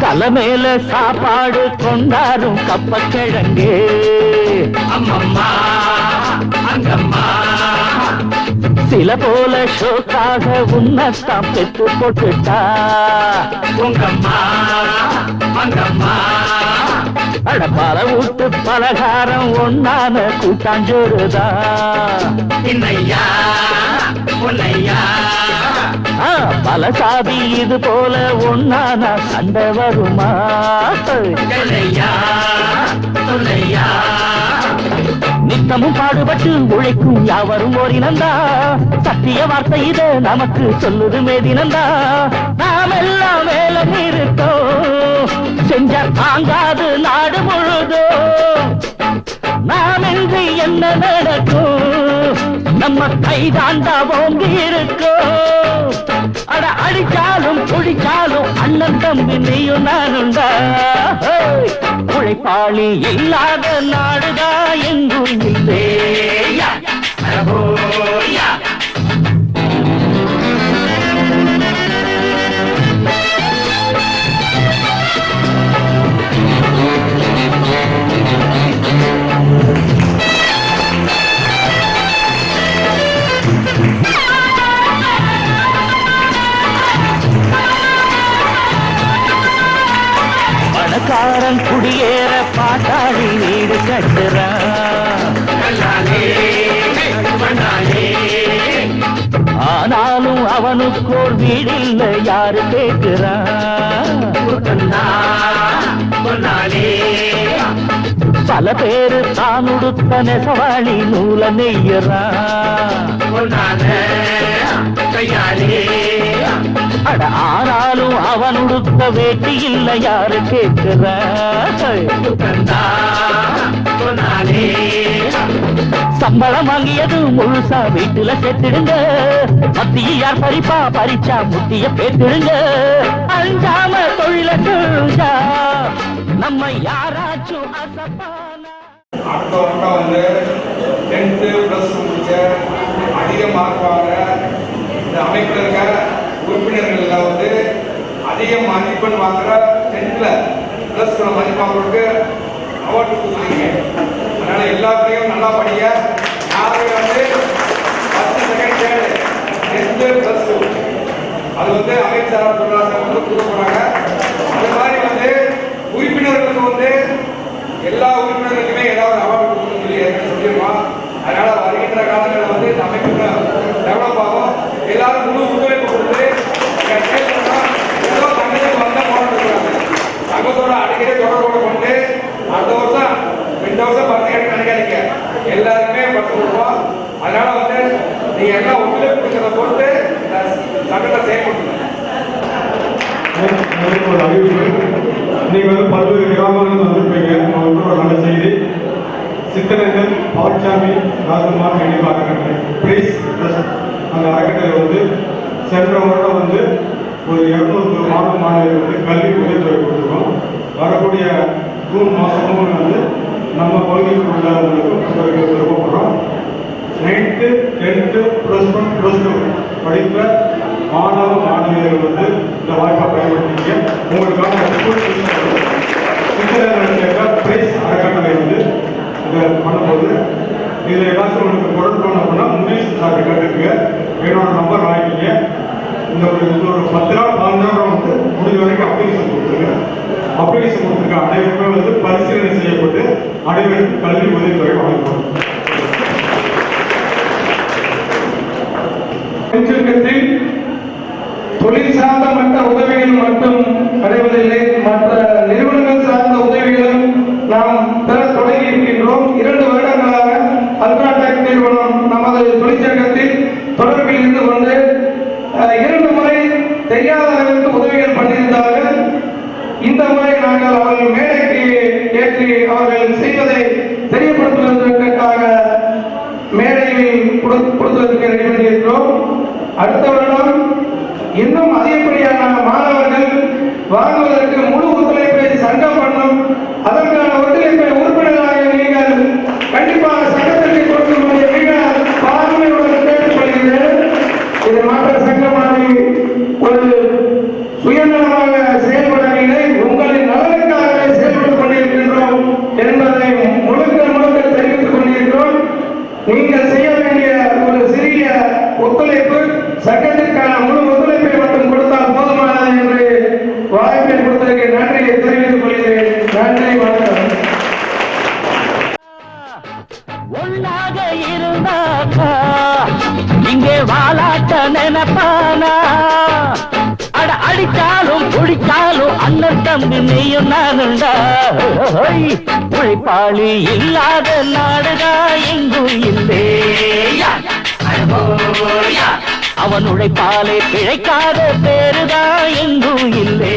தலை மேல சாப்பாடு கொண்டாரும் அம்மம்மா அங்கம்மா. சில போல ஷோக்காக உன்னத்தான் பெற்று போட்டுட்டா உங்கம்மா அங்கம்மா. அட பல வீட்டு பலகாரம் ஒன்னான கூட்டாஞ்சோறுதா? பல சாதி இது போல ஒன்னான சண்டை வருமா? நித்தமும் பாடுபட்டு உழைக்கும் யாவரும் ஓரினந்தா. சத்திய வார்த்தை இது நமக்கு சொல்லுது மேதினந்தா நாம் நடக்கும். நம்ம கைதாண்டா ஓங்கி இருக்கும் அட அடிச்சாலும் குடிச்சாலும் அண்ணன் தம்பி நீயும் நானுண்டா உழைப்பாளி இல்லாத நாடுதா எங்கும் இல்லையா? குடியேற பாட்டாளி வீடு கட்டுறா. ஆனாலும் அவனுக்கு அவனுக்கோர் வீடில்ல யாரு கேட்கிறான் பல பேரு தான் உடுத்த நெசவாளி நூல நெய்யறான் அட ஆனாலும் அவன் உடுத்த வேட்டி இல்ல யாரு கேட்கிற சம்பளம் வாங்கியது முழுசா வீட்டுல சேர்த்திடுங்க. மத்திய யார் பறிப்பா? பறிச்சா முத்திய பேத்திடுங்க அஞ்சாம தொழில செஞ்சா நம்ம யாராச்சும் அசப்பானா அடுத்த வருடம் வந்து டென்த்து ப்ளஸ் முடிச்ச அதிக மார்க் வாங்குற இந்த அமைப்பில் இருக்க? அதிகம் மதிப்பெண் வாங்குற டென்த்தில் ப்ளஸ் டூ மதிப்பு அவார்டு கொடுத்துருக்கீங்க அதனால் எல்லா பிள்ளையும் நல்லா படிங்க. யாரும் வந்து first second third tenth plus two அது வந்து அமைச்சர் சொல்றாங்க வந்து கொடுக்க போறாங்க. அது மாதிரி வந்து உறுப்பினர்களுக்கு வந்து எல்லா உறுப்பினர்களுக்கும் அடிக்கடி தொடர்பு கொண்டு அடுத்த வருஷம் ரெண்டு வருஷம் பத்து கணக்கு நினைக்காதீங்க. எல்லாருக்குமே பத்து கொடுப்போம் அதனால வந்து நீங்க எல்லாம் ஒத்துழைப்பு கொடுக்கறத போட்டு சட்டத்தை சங்கத்தை செயல்படுத்துங்க. ஒரு இன்னைக்கு வந்து பல்வேறு கிராமங்கள் வந்திருப்பீங்க. அவங்களுக்கு ஒரு நல்ல செய்தி. சித்தனங்கள் பாட்சாமி ராஜகுமார் நினைவாக ப்ளீஸ் அந்த அறக்கட்டளை வந்து சென்ற வருடம் வந்து ஒரு இரநூறு மாணவ மாணவிகளுக்கு கல்வி உதவித்தொகை கொடுத்துருக்கோம் வரக்கூடிய ஜூன் மாதமும் வந்து நம்ம பகுதியில் உள்ளவங்களுக்கு உதவிகள் விருப்பப்படுறோம். Ninth tenth plus one plus two படித்த மாணவ மாணவியர்கள் வந்து இந்த வாய்ப்பை பயன்படுத்திக்க உங்களுக்கான சித்திரங்களுக்கு பிரைஸ் அறக்கட்டளை வந்து இதை பண்ணும்போது இதில் ஏதாச்சும் உங்களுக்கு பொருள் பண்ண அப்படின்னா முகேஷ் சார் கேட்டுக்குங்க என்னோட நம்பர் வாங்கிக்கிங்க. இந்த உங்களோட பத்து நாள் பதினஞ்சு நாள் வந்து முடிஞ்ச வரைக்கும் அப்ளிகேஷன் கொடுத்துருங்க. அப்ளிகேஷன் கொடுத்துருக்க அனைவருமே வந்து பரிசீலனை செய்யப்பட்டு அனைவருக்கும் கல்வி உதவித்தொகை வழங்கப்படும். சுருக்கத்தில் தொழில் சார்ந்த மற்ற உதவிகள் மட்டும் அடைவதில்லை மற்ற நிறுவனங்கள் சார்ந்த உதவிகளும் நாம் பெற தொடங்கி இருக்கின்றோம். இரண்டு வருடங்களாக அல்ட்ராடெக் நிறுவனம் நமது தொழிற்சங்கத்தில் தொடர்பில் இருந்து கொண்டு இரண்டு முறை தெரியாத அளவிற்கு உதவிகள் பண்ணியிருந்தார்கள். இந்த முறை நாங்கள் அவர்கள் மேடைக்கு ஏற்றி அவர்கள் செய்வதை தெரியப்படுத்துவதற்காக மேடையில் கொடுத்ததற்கு ரெடி பண்ணியிருக்கிறோம். அடுத்த வருடம் இன்னும் அதிகப்படியான மாணவர்கள் வாங்குவதற்கு நீங்கள் செய்ய வேண்டிய ஒரு சிறிய ஒத்துழைப்பு சட்டத்திற்கான முழு ஒத்துழைப்பை மட்டும் கொடுத்தால் போதுமானது என்று வாய்ப்பை கொடுத்ததற்கு நன்றியை தெரிவித்துக் கொள்கிறேன். நன்றி வணக்கம். ஒன்னாக இருந்தாக்கா இங்கே வாலாட்ட நினைப்பானா? அடித்தாலும் அடிச்சாலும் அண்ணன் தம்பி நீயும் நானுண்டா உழைப்பாளி இல்லாத நாடுதா எங்கும் இல்லே. அவன் உழைப்பாலே பிழைக்காத பேருதா எங்கும் இல்லே.